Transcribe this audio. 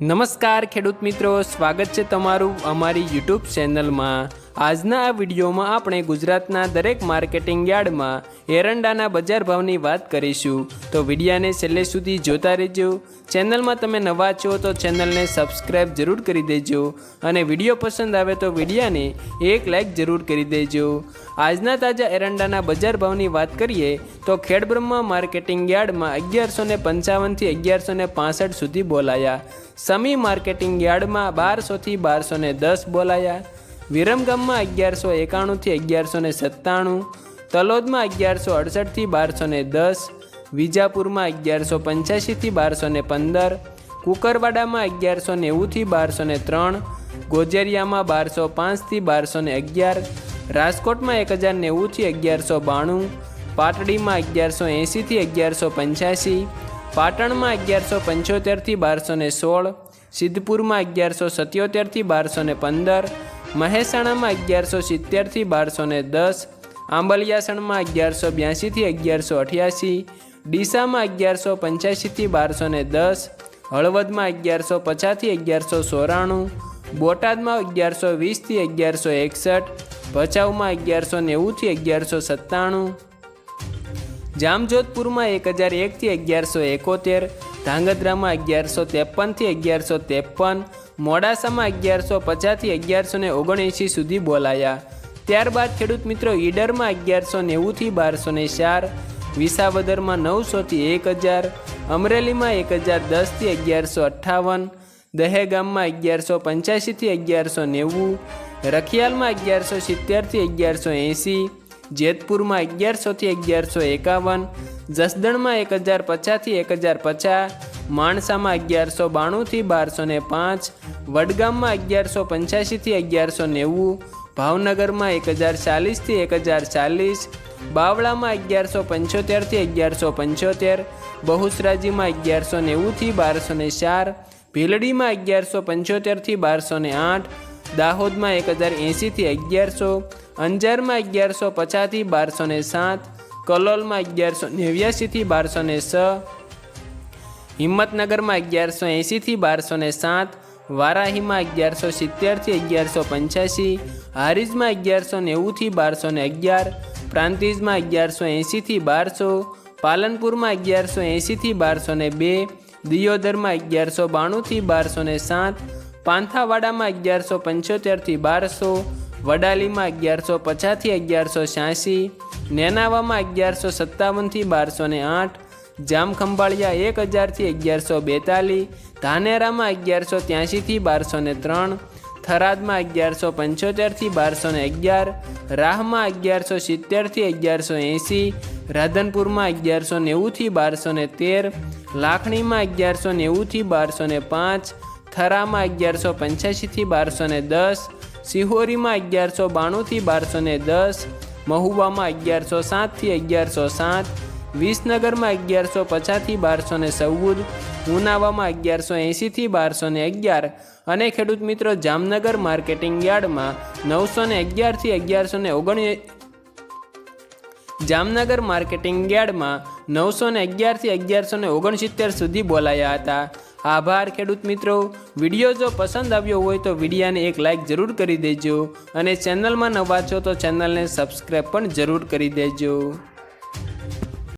નમસ્કાર ખેડૂત મિત્રો સ્વાગત છે તમારું અમારી યુટ્યુબ ચેનલમાં. આજના આ વિડીયોમાં આપણે ગુજરાતના દરેક માર્કેટિંગ યાર્ડમાં એરંડાના બજાર ભાવની વાત કરીશું. તો વિડીયાને છેલ્લે સુધી જોતા રહેજો. ચેનલમાં તમે નવા છો તો ચેનલને સબસ્ક્રાઈબ જરૂર કરી દેજો. અને વીડિયો પસંદ આવે તો વિડીયાને એક લાઇક જરૂર કરી દેજો. આજના તાજા એરંડાના બજાર ભાવની વાત કરીએ તો ખેડબ્રહ્મા માર્કેટિંગ યાર્ડમાં અગિયારસો ને પંચાવનથી અગિયારસો ને પાસઠ સુધી બોલાયા. સમી માર્કેટિંગ યાર્ડમાં બારસોથી બારસો ને દસ બોલાયા. વિરમગામમાં અગિયારસો એકાણુંથી અગિયારસો ને સત્તાણું, તલોદમાં અગિયારસો અડસઠથી બારસો ને દસ, વિજાપુરમાં અગિયારસો પંચ્યાસીથી બારસો ને પંદર, કુકરવાડામાં અગિયારસો નેવુંથી બારસો ને ત્રણ, ગોજરિયામાં બારસો પાંચથી બારસો ને અગિયાર, રાજકોટમાં એક હજાર નેવુંથી અગિયારસો બાણું, પાટડીમાં અગિયારસો એંશીથી અગિયારસો પંચ્યાસી, પાટણમાં અગિયારસો પંચોતેરથી બારસો ને સોળ, સિદ્ધપુરમાં અગિયારસો સત્યોતેરથી બારસો ને પંદર મહેસાણામાં અગિયારસો સિત્તેરથી બારસો ને દસ, આંબલિયાસણમાં અગિયારસો બ્યાસીથી અગિયારસો અઠ્યાસી, ડીસામાં અગિયારસો પંચ્યાસીથી બારસો ને દસ, હળવદમાં અગિયારસો પચાસથી અગિયારસો ચોરાણું, બોટાદમાં અગિયારસો વીસથી અગિયારસો એકસઠ, ભચાઉમાં અગિયારસો નેવુંથી અગિયારસો સત્તાણું, જામજોધપુરમાં એક હજાર એકથી અગિયારસો એકોતેર ધાંગધ્રામાં અગિયારસો ત્રેપનથી અગિયારસો ત્રેપન, મોડાસામાં અગિયારસો પચાસથી અગિયારસો ને ઓગણએંશી સુધી બોલાયા. ત્યારબાદ ખેડૂત મિત્રો ઈડરમાં અગિયારસો નેવુંથી બારસો ને ચાર, વિસાવદરમાં નવસોથી એક હજાર, અમરેલીમાં એક હજાર દસથી અગિયારસો અઠ્ઠાવન, દહેગામમાં અગિયારસો પંચ્યાસીથી અગિયારસો નેવું, રખિયાલમાં અગિયારસો સિત્તેરથી અગિયારસો એંસી જેતપુરમાં અગિયારસોથી અગિયારસો એકાવન જસદણમાં એક હજાર પચાસથી એક હજાર પચાસ, માણસામાં અગિયારસો બાણુંથી બારસો ને પાંચ, વડગામમાં અગિયારસો પંચ્યાસીથી અગિયારસો નેવું, ભાવનગરમાં એક હજાર ચાલીસથી એક હજાર ચાલીસ, બાવળામાં અગિયારસો પંચોતેરથી અગિયારસો પંચોતેર, બહુસરાજીમાં અગિયારસો નેવુંથી બારસો ને ચાર, ભીલડીમાં અગિયારસો પંચોતેરથી બારસો ને આઠ, દાહોદમાં એક હજાર એંસીથી અગિયારસો, અંજારમાં અગિયારસો પચાસથી બારસો ને સાત કલોલમાં અગિયારસો નેવ્યાસીથી બારસો ને છ હિંમતનગરમાં અગિયારસો એંશીથી બારસો ને સાત, વારાહીમાં અગિયારસો સિત્તેરથી અગિયારસો પંચ્યાસી, હારીજમાં અગિયારસો નેવુંથી બારસો ને અગિયાર, પ્રાંતિજમાં અગિયારસો એંશીથી બારસો, પાલનપુરમાં અગિયારસો એંશીથી બારસો ને બે, દિયોદરમાં અગિયારસો બાણુંથી બારસો ને સાત, પાંથાવાડામાં અગિયારસો પંચોતેરથી બારસો, વડાલીમાં અગિયારસો પચાસથી અગિયારસો છ્યાસી નેનાવામાં અગિયારસો સત્તાવનથી બારસો ને આઠ, જામખંભાળિયા એક હજારથી અગિયારસો બેતાલીસ, ધાનેરામાં અગિયારસો ત્યાંશીથી બારસો ને ત્રણ, થરાદમાં અગિયારસો પંચોતેરથી બારસો ને અગિયાર, રાહમાં અગિયારસો સિત્તેરથી અગિયારસો એંસી રાધનપુરમાં અગિયારસો નેવુંથી બારસો ને તેર, લાખણીમાં અગિયારસો નેવુંથી બારસો ને પાંચ, થરામાં અગિયારસો પંચ્યાસીથી બારસો ને દસ, સિહોરીમાં અગિયારસો બાણુંથી બારસો ને દસ મહુવામાં અગિયારસો સાતથી અગિયારસો સાત, વિસનગરમાં અગિયારસો પચાસથી બારસો ને ચૌદ, ઉનાવામાં અગિયારસો એંશીથી બારસો ને અગિયાર અને ખેડૂત મિત્રો જામનગર માર્કેટિંગ યાર્ડમાં નવસો ને અગિયારથી અગિયારસો ને ઓગણ જામનગર માર્કેટિંગ યાર્ડમાં નવસો ને અગિયારથી અગિયારસો ને ઓગણસિત્તેર સુધી બોલાયા હતા. આભાર, ખેડૂત મિત્રો. વીડિયો જો પસંદ આવ્યો હોય તો વિડીયાને એક લાઇક જરૂર કરી દેજો અને ચેનલમાં નવા છો તો ચેનલને સબસ્ક્રાઈબ પણ જરૂર કરી દેજો.